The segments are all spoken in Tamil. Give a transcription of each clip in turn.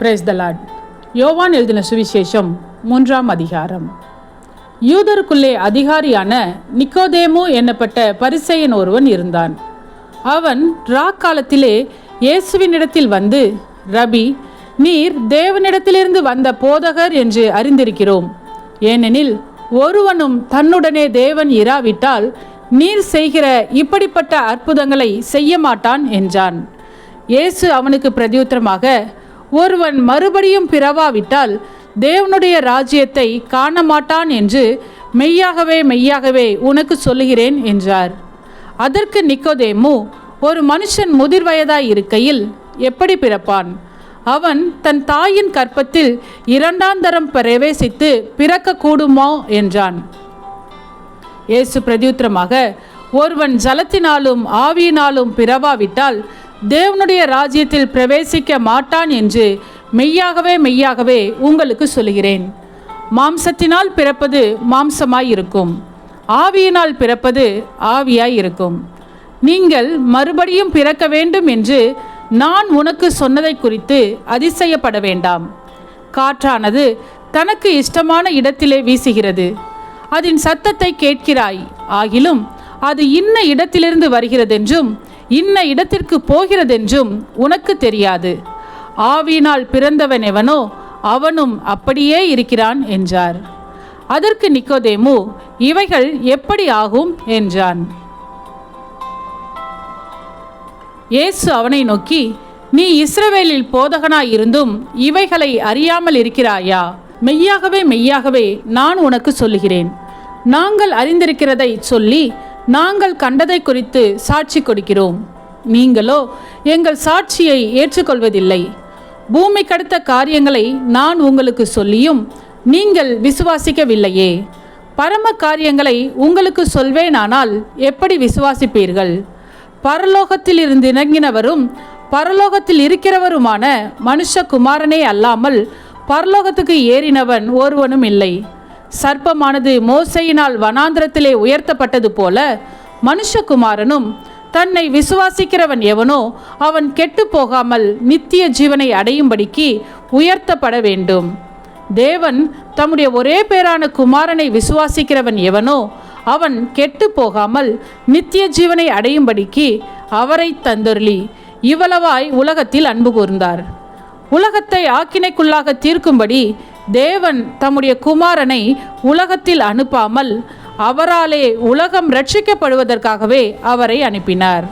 பிரேஸ் த லார்ட் யோவான் எழுதின சுவிசேஷம் மூன்றாம் அதிகாரம். யூதருக்குள்ளே அதிகாரியான நிக்கோதேமு என்னப்பட்ட பரிசையன் ஒருவன் இருந்தான். அவன் ராக்காலத்திலே இயேசுவினிடத்தில் வந்து ரபி நீர் தேவனிடத்திலிருந்து வந்த போதகர் என்று அறிந்திருக்கிறோம். ஏனெனில் ஒருவனும் தன்னுடனே தேவன் இராவிட்டால் நீர் செய்கிற இப்படிப்பட்ட அற்புதங்களை செய்ய மாட்டான் என்றான். இயேசு அவனுக்கு பிரதியுத்தரமாக ஒருவன் மறுபடியும் பிறவாவிட்டால் தேவனுடைய ராஜ்யத்தை காண மாட்டான் என்று மெய்யாகவே மெய்யாகவே உனக்கு சொல்லுகிறேன் என்றார். அதற்கு நிக்கோதேமு ஒரு மனுஷன் முதிர் வயதாய் இருக்கையில் எப்படி பிறப்பான்? அவன் தன் தாயின் கற்பத்தில் இரண்டாந்தரம் பிரவேசித்து பிறக்கக்கூடுமோ என்றான். இயேசு பிரதியுத்தரமாக ஒருவன் ஜலத்தினாலும் ஆவியினாலும் பிறவாவிட்டால் தேவனுடைய ராஜ்யத்தில் பிரவேசிக்க மாட்டான் என்று மெய்யாகவே மெய்யாகவே உங்களுக்கு சொல்கிறேன் மாம்சத்தினால் பிறப்பது மாம்சமாய் இருக்கும் ஆவியினால் பிறப்பது ஆவியாய் இருக்கும் நீங்கள் மறுபடியும் பிறக்க வேண்டும் என்று நான் உனக்கு சொன்னதை குறித்து அதிசயப்பட வேண்டாம். காற்றானது தனக்கு இஷ்டமான இடத்திலே வீசுகிறது. அதன் சத்தத்தை கேட்கிறாய். ஆகிலும் அது இன்ன இடத்திலிருந்து வருகிறதென்றும் இன்ன இடத்திற்கு போகிறதென்றும் உனக்கு தெரியாது. ஆவியினால் பிறந்தவன் எவனோ அவனும் அப்படியே இருக்கிறான் என்றார். அதற்கு நிக்கோதேமு இவைகள் எப்படி ஆகும் என்றான். இயேசு அவனை நோக்கி நீ இஸ்ரவேலில் போதகனாய் இருந்தும் இவைகளை அறியாமல் இருக்கிறாயா? மெய்யாகவே மெய்யாகவே நான் உனக்கு சொல்லுகிறேன். நாங்கள் அறிந்திருக்கிறதை சொல்லி நாங்கள் கண்டதை குறித்து சாட்சி கொடுக்கிறோம். நீங்களோ எங்கள் சாட்சியை ஏற்றுக்கொள்வதில்லை. பூமி கடத்த காரியங்களை நான் உங்களுக்கு சொல்லியும் நீங்கள் விசுவாசிக்கவில்லையே. பரம காரியங்களை உங்களுக்கு சொல்வேனானால் எப்படி விசுவாசிப்பீர்கள்? பரலோகத்தில் இருந்து இறங்கினவரும் பரலோகத்தில் இருக்கிறவருமான மனுஷகுமாரனே அல்லாமல் பரலோகத்துக்கு ஏறினவன் ஒருவனும் இல்லை சர்ப்பமானது மோசையினால் வனாந்திரத்திலே உயர்த்தப்பட்டது போல மனுஷகுமாரனும் தன்னை விசுவாசிக்கிறவன் எவனோ அவன் கெட்டு போகாமல் நித்திய ஜீவனை அடையும்படிக்கு உயர்த்தப்பட வேண்டும். தேவன் தம்முடைய ஒரே பேரான குமாரனை விசுவாசிக்கிறவன் எவனோ அவன் கெட்டு போகாமல் நித்திய ஜீவனை அடையும்படிக்கு அவரை தந்தொருளி. இவ்வளவாய் உலகத்தில் அன்பு கூர்ந்தார் உலகத்தை ஆக்கினைக்குள்ளாக தீர்க்கும்படி தேவன் தம்முடைய குமாரனை உலகத்தில் அனுப்பாமல் அவராலே உலகம் ரட்சிக்கப்படுவதற்காகவே அவரை அனுப்பினார்.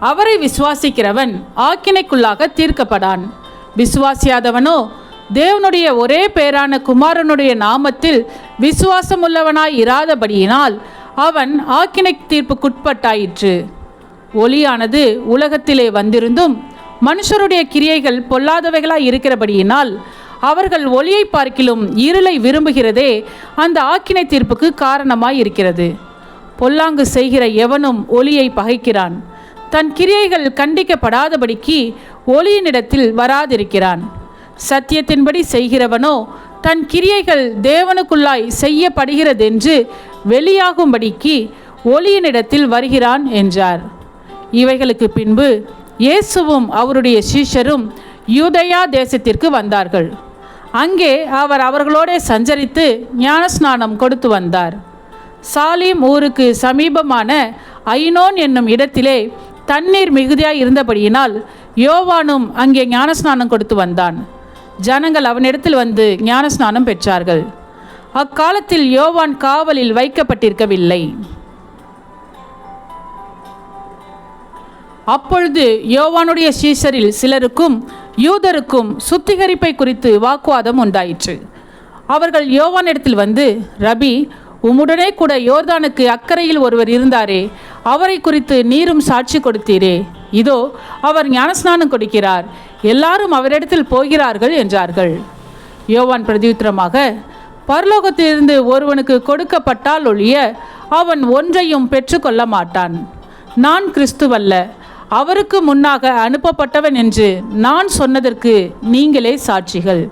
அவரை விசுவாசிக்கிறவன் ஆக்கினைக்குள்ளாக தீர்க்கப்படான். விசுவாசியாதவனோ தேவனுடைய ஒரே பேரான குமாரனுடைய நாமத்தில் விசுவாசமுள்ளவனாய் இராதபடியினால் அவன் ஆக்கினை தீர்ப்புக்குட்பட்டாயிற்று. ஒளியானது உலகத்திலே வந்திருந்தும் மனுஷருடைய கிரியைகள் பொல்லாதவைகளாய் இருக்கிறபடியினால் அவர்கள் ஒளியை பார்க்கிலும் இருளை விரும்புகிறதே அந்த ஆக்கினை தீர்ப்புக்கு காரணமாய் இருக்கிறது. பொல்லாங்கு செய்கிற எவனும் ஒளியை பகைக்கிறான். தன் கிரியைகள் கண்டிக்கப்படாதபடிக்கு ஒளியினிடத்தில் வராதிருக்கிறான். சத்தியத்தின்படி செய்கிறவனோ தன் கிரியைகள் தேவனுக்குள்ளாய் செய்யப்படுகிறதென்று வெளியாகும்படிக்கு ஒளியினிடத்தில் வருகிறான் என்றார். இவைகளுக்கு பின்பு இயேசுவும் அவருடைய சீஷரும் யூதயா தேசத்திற்கு வந்தார்கள். அங்கே அவர் அவர்களோட சஞ்சரித்து ஞானஸ்நானம் கொடுத்து வந்தார். சாலிம் ஊருக்கு சமீபமான ஐனோன் என்னும் இடத்திலே தண்ணீர் மிகுதியாக இருந்தபடியினால் யோவானும் அங்கே ஞானஸ்நானம் கொடுத்து வந்தான். ஜனங்கள் அவனிடத்தில் வந்து ஞானஸ்நானம் பெற்றார்கள். அக்காலத்தில் யோவான் காவலில் வைக்கப்பட்டிருக்கவில்லை. அப்பொழுது யோவானுடைய சீசரில் சிலருக்கும் யூதருக்கும் சுத்திகரிப்பை குறித்து வாக்குவாதம் உண்டாயிற்று. அவர்கள் யோவானிடத்தில் வந்து ரபி உம்முடனே கூட யோர்தானுக்கு அக்கறையில் ஒருவர் இருந்தாரே அவரை குறித்து நீரும் சாட்சி கொடுத்தீரே. இதோ அவர் ஞானஸ்நானம் கொடுக்கிறார் எல்லாரும் அவரிடத்தில் போகிறார்கள் என்றார்கள். யோவான் பிரதியுத்திரமாக பரலோகத்திலிருந்து ஒருவனுக்கு கொடுக்கப்பட்டால் ஒழிய அவன் ஒன்றையும் பெற்றுக்கொள்ள மாட்டான். நான் கிறிஸ்துவல்ல அவருக்கு முன்னாக அனுப்பப்பட்டவன் என்று நான் சொன்னதற்கு நீங்களே சாட்சிகள்.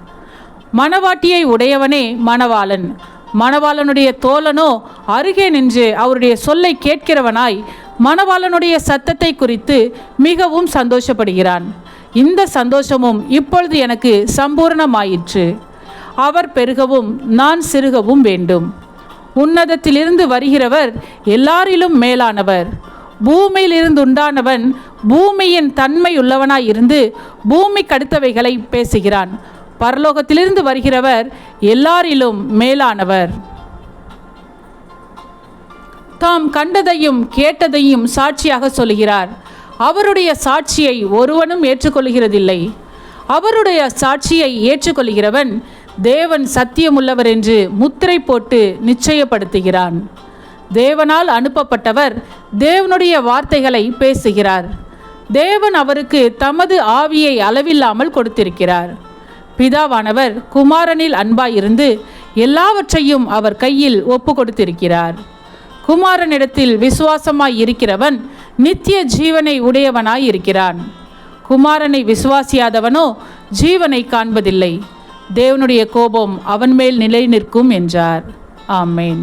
மணவாட்டியை உடையவனே மணவாளன். மணவாளனுடைய தோழனோ அருகே நின்று அவருடைய சொல்லை கேட்கிறவனாய் மணவாளனுடைய சத்தத்தை குறித்து மிகவும் சந்தோஷப்படுகிறான். இந்த சந்தோஷமும் இப்பொழுது எனக்கு சம்பூர்ணமாயிற்று. அவர் பெருகவும் நான் சிறுகவும் வேண்டும். உன்னதத்திலிருந்து வருகிறவர் எல்லாரிலும் மேலானவர். பூமியிலிருந்து உண்டானவன் பூமியின் தன்மையுள்ளவனாய் இருந்து பூமி கடுத்தவைகளை பேசுகிறான். பரலோகத்திலிருந்து வருகிறவர் எல்லாரிலும் மேலானவர். தாம் கண்டதையும் கேட்டதையும் சாட்சியாக சொல்கிறார். அவருடைய சாட்சியை ஒருவனும் ஏற்றுக்கொள்கிறதில்லை. அவருடைய சாட்சியை ஏற்றுக்கொள்கிறவன் தேவன் சத்தியமுள்ளவர் என்று முத்திரை போட்டு நிச்சயப்படுத்துகிறான். தேவனால் அனுப்பப்பட்டவர் தேவனுடைய வார்த்தைகளை பேசுகிறார். தேவன் அவருக்கு தமது ஆவியை அளவில்லாமல் கொடுத்திருக்கிறார். பிதாவானவர் குமாரனில் அன்பாயிருந்து எல்லாவற்றையும் அவர் கையில் ஒப்பு கொடுத்திருக்கிறார் குமாரனிடத்தில் விசுவாசமாய் இருக்கிறவன் நித்திய ஜீவனை உடையவனாய் இருக்கிறான் குமாரனை விசுவாசியாதவனோ ஜீவனை காண்பதில்லை. தேவனுடைய கோபம் அவன் மேல் நிலை நிற்கும் என்றார். ஆமேன்.